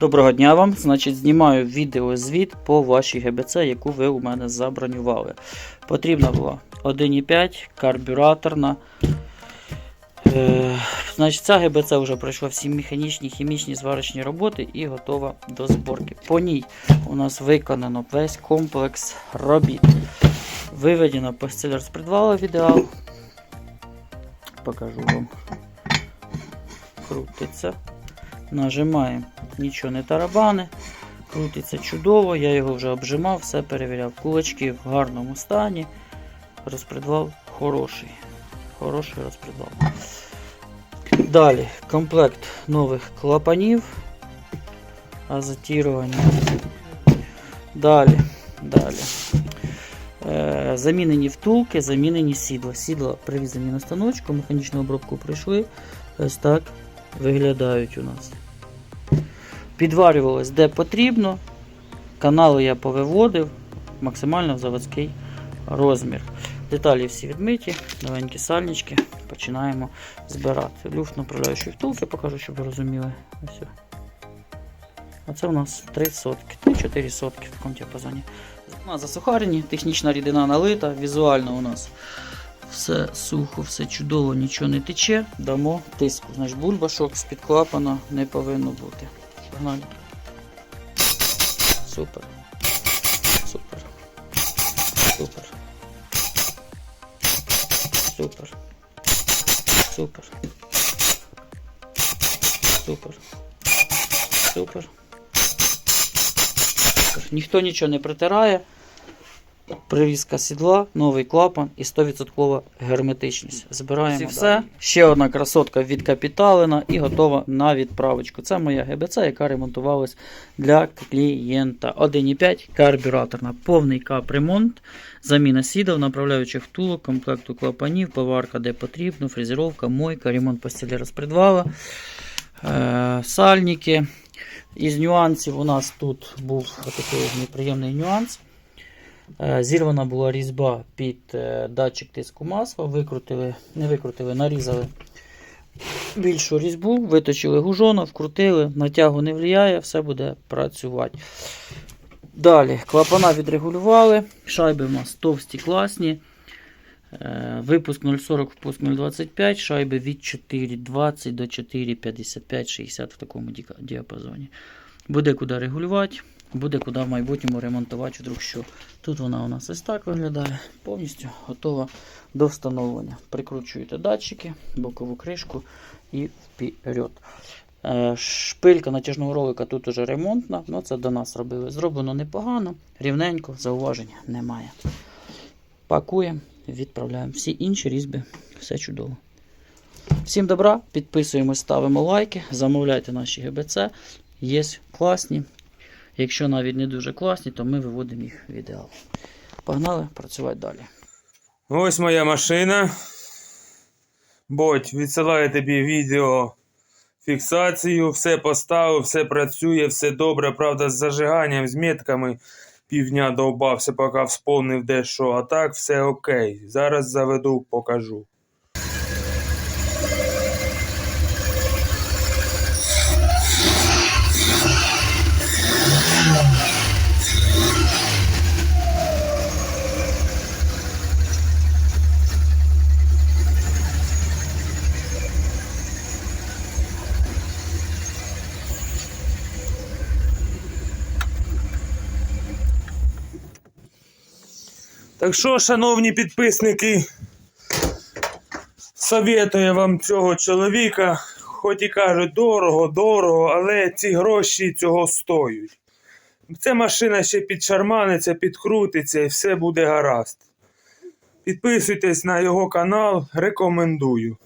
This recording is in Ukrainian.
Доброго дня вам. Значить, знімаю відеозвіт по вашій ГБЦ, яку ви у мене забронювали. Потрібна була 1,5 карбюраторна. Е, значить, ця ГБЦ вже пройшла всі механічні, хімічні, зварочні роботи і готова до зборки. По ній у нас виконано весь комплекс робіт. Виведено постель з підвалу в ідеал. Покажу вам. Крутиться. Нажимаємо, нічого не тарабани. Крутиться чудово, я його вже обжимав, все перевіряв. Кулачки в гарному стані. Розпредвал хороший. Хороший розпредвал. Далі комплект нових клапанів. Азотірування. Далі. Далі. Е, замінені втулки, замінені сідла. Сідла привіз заміну станочку, механічну обробку пройшли. Ось так виглядають у нас. Підварювалось де потрібно. Канали я повиводив максимально в заводський розмір. Деталі всі відмиті, новенькі сальнички. Починаємо збирати. Люфт направляючої втулки покажу, щоб ви розуміли. Ось. А це у нас 3 сотки, ну 4 сотки в такому діапазоні. Засухарені, технічна рідина налита, візуально у нас все сухо, все чудово, нічого не тече, дамо тиску. Значить, бульбашок з-під клапана не повинно бути. Погнали. Супер. Супер. Супер. Супер. Супер. Супер. Супер. Ніхто нічого не притирає. Привізка сідла, новий клапан і 100% герметичність. Збираємо все. Ще одна красотка відкапіталена і готова на відправочку. Це моя ГБЦ, яка ремонтувалась для клієнта. 1,5 карбюраторна, повний капремонт, заміна сідел, направляючих втулок, комплекту клапанів, поварка де потрібно, фрезеровка, мойка, ремонт постелі розпредвала, е- сальники. Із нюансів у нас тут був такий неприємний нюанс. Е, Зірвана була різьба під е, датчик тиску масла. Викрутили, не викрутили, нарізали більшу різьбу, виточили гужоно, вкрутили, натягу не впливає, все буде працювати. Далі, клапана відрегулювали, шайби у нас товсті, класні. Е, Випуск 0,40, впуск 0,25, шайби від 4,20 до 4,55-60 в такому діапазоні. Буде куди регулювати, буде куди в майбутньому ремонтувати вдруг що. Тут вона у нас ось так виглядає, повністю готова до встановлення. Прикручуєте датчики, бокову кришку і вперед. Е, Шпилька натяжного ролика тут уже ремонтна, ну це до нас робили. Зроблено непогано, рівненько, зауважень немає. Пакуємо, відправляємо. Всі інші різьби, все чудово. Всім добра, підписуємось, ставимо лайки, замовляйте наші ГБЦ. Є класні. Якщо навіть не дуже класні, то ми виводимо їх в ідеал. Погнали працювати далі. Ось моя машина. Бодь, відсилаю тобі відео фіксацію, все поставив, все працює, все добре. Правда, з зажиганням, з метками півдня довбався, поки всповнив дещо. А так, все окей. Зараз заведу, покажу. Так що, шановні підписники, советую вам цього чоловіка. Хоч і кажуть, дорого, дорого, але ці гроші цього стоять. Ця машина ще підшарманиться, підкрутиться і все буде гаразд. Підписуйтесь на його канал, рекомендую.